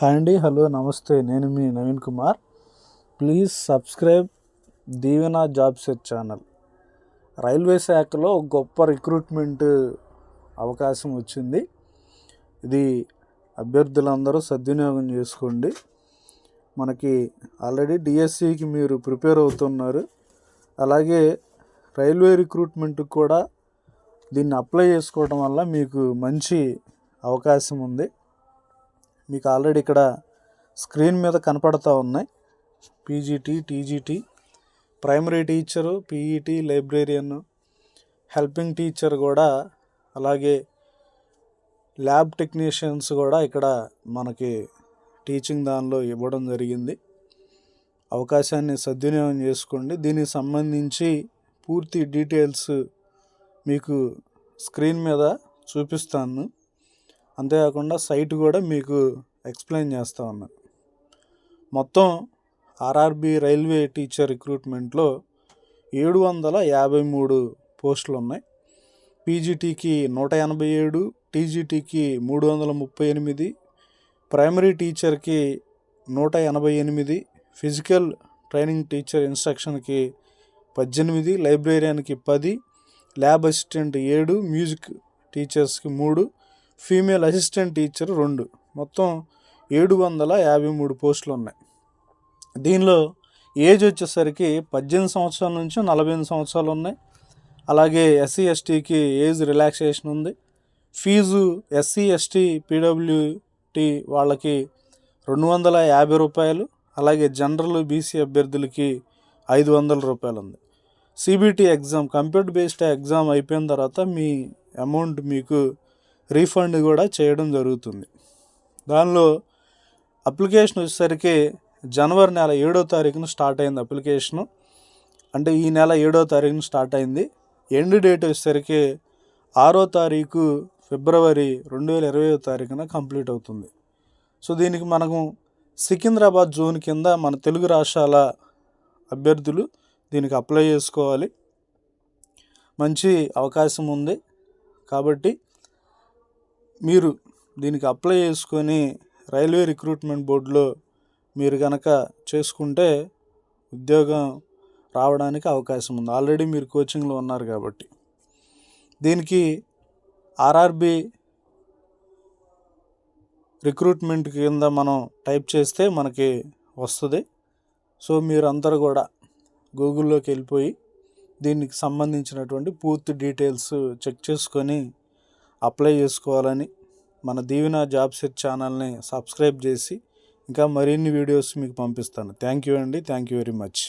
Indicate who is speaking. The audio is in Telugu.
Speaker 1: హాయ్ అండి హలో నమస్తే. నేను మీ Naveen Kumar. Please subscribe Deevena job search channel railway శాఖలో గొప్ప రిక్రూట్మెంట్ అవకాశం వచ్చింది. ఇది అభ్యర్థులందరూ సద్వినియోగం చేసుకోండి. మనకి ఆల్రెడీ డిఎస్సికి మీరు ప్రిపేర్ అవుతున్నారు. అలాగే రైల్వే రిక్రూట్మెంట్ కూడా దీన్ని అప్లై చేసుకోవడం వల్ల మీకు మంచి అవకాశం ఉంది. మీకు ఆల్రెడీ ఇక్కడ స్క్రీన్ మీద కనపడతా ఉన్నాయి. PGT TGT primary teacher PET librarian helping teacher కూడా అలాగే ల్యాబ్ టెక్నీషియన్స్ కూడా ఇక్కడ మనకి టీచింగ్ దానిలో ఇవ్వడం జరిగింది. అవకాశాన్ని సద్వినియోగం చేసుకోండి. దీనికి సంబంధించి పూర్తి డీటెయిల్స్ మీకు స్క్రీన్ మీద చూపిస్తాను. అంతేకాకుండా సైట్ కూడా మీకు ఎక్స్ప్లెయిన్ చేస్తా ఉన్నాను మొత్తం ఆర్ఆర్బి రైల్వే టీచర్ రిక్రూట్మెంట్లో ఏడు వందల యాభై మూడు పోస్టులు ఉన్నాయి పీజీటీకి నూట ఎనభై ఏడు టీజీటీకి మూడు వందల ముప్పై ఎనిమిది ప్రైమరీ టీచర్కి నూట ఎనభై ఎనిమిది ఫిజికల్ ట్రైనింగ్ టీచర్ ఇన్స్ట్రక్షన్కి పద్దెనిమిది లైబ్రేరియన్కి పది ల్యాబ్ అసిస్టెంట్ ఏడు మ్యూజిక్ టీచర్స్కి మూడు ఫీమేల్ అసిస్టెంట్ టీచర్ రెండు. మొత్తం ఏడు వందల యాభై మూడు పోస్టులు ఉన్నాయి దీనిలో ఏజ్ వచ్చేసరికి పద్దెనిమిది సంవత్సరాల నుంచి నలభై ఎనిమిది సంవత్సరాలు ఉన్నాయి. అలాగే ఎస్సీ ఎస్టీకి ఏజ్ రిలాక్సేషన్ ఉంది. ఫీజు ఎస్సీ ఎస్టీ పీడబ్ల్యూటీ వాళ్ళకి రెండు వందల యాభై రూపాయలు అలాగే జనరల్ బీసీ అభ్యర్థులకి ఐదు వందల రూపాయలు ఉంది. CBT exam computer based exam అయిపోయిన తర్వాత మీ అమౌంట్ మీకు రీఫండ్ కూడా చేయడం జరుగుతుంది. దానిలో అప్లికేషన్ వచ్చేసరికి జనవరి నెల ఏడో తారీఖున స్టార్ట్ అయింది అప్లికేషను. అంటే ఈ నెల ఏడో తారీఖున స్టార్ట్ అయింది. ఎండ్ డేట్ వచ్చేసరికి ఆరో తారీఖు ఫిబ్రవరి రెండు వేల ఇరవై తారీఖున కంప్లీట్ అవుతుంది. సో దీనికి మనము సికింద్రాబాద్ జోన్ కింద మన తెలుగు రాష్ట్రాల అభ్యర్థులు దీనికి అప్లై చేసుకోవాలి. మంచి అవకాశం ఉంది. కాబట్టి మీరు దీనికి అప్లై చేసుకొని రైల్వే రిక్రూట్మెంట్ బోర్డులో మీరు కనుక చేసుకుంటే ఉద్యోగం రావడానికి అవకాశం ఉంది. ఆల్రెడీ మీరు కోచింగ్లో ఉన్నారు కాబట్టి. దీనికి ఆర్ఆర్బి రిక్రూట్మెంట్ కింద మనం టైప్ చేస్తే మనకి వస్తుంది. సో మీరందరూ కూడా గూగుల్లోకి వెళ్ళిపోయి దీనికి సంబంధించినటువంటి పూర్తి డీటెయిల్స్ చెక్ చేసుకొని అప్లై చేసుకోవాలని మన దీవెన జాబ్ సెట్ ఛానల్ని సబ్స్క్రైబ్ చేసి ఇంకా మరిన్ని వీడియోస్ మీకు పంపిస్తాను. థ్యాంక్ యూ అండి. Thank you very much.